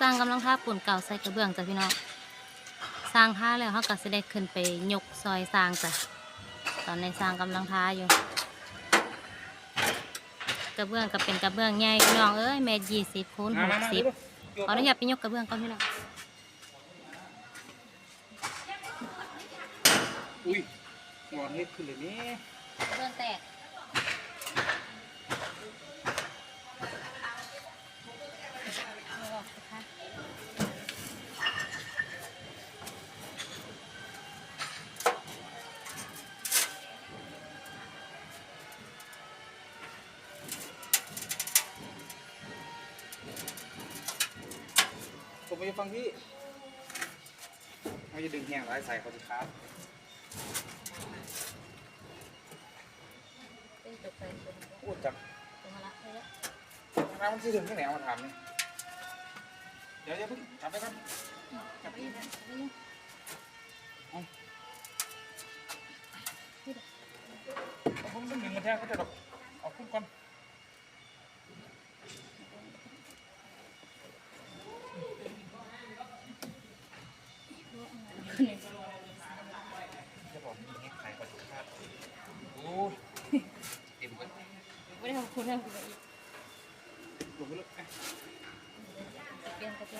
สร้างกำลังท่าปูนเก่าใส่กระเบื้องจ้ะพี่น้องสร้างท่าแล้วเขาก็จะได้ขึ้นไปยกซอยสร้างจ้ะตอนในสร้างกำลังท่าอยู่ กระเบื้องก็เป็นกระเบื้องใหญ่พี่น้องเอ้ยเมตรยี่สิบคูณหกสิบขออนุญาตไปยกกระเบื้องก่อนพี่น้องอุ้ยงอนเฮ็ดขึ้นเลยนี่กระเบื้องแตก ไปฟังพี่เขาจะดึงแหงไรใส่เขาสิครับเป็นจบไปจบไปพูดจับจบมาละเลยน้ำมันสิถึงที่ไหนเอามาถามนี่เดี๋ยวอย่าเพิ่งจับไปก่อนจับไปยังจับไปยังเอาผมต้องดึงมันแทงเขาจะดอกเอาขึ้นก่อนจะบอกมีให้ใครก่อนครับโอ้ยเต็มไป ไม่ได้ทำคุณทำคุณอีกลงไปเลยเปลี่ยนกระเบื้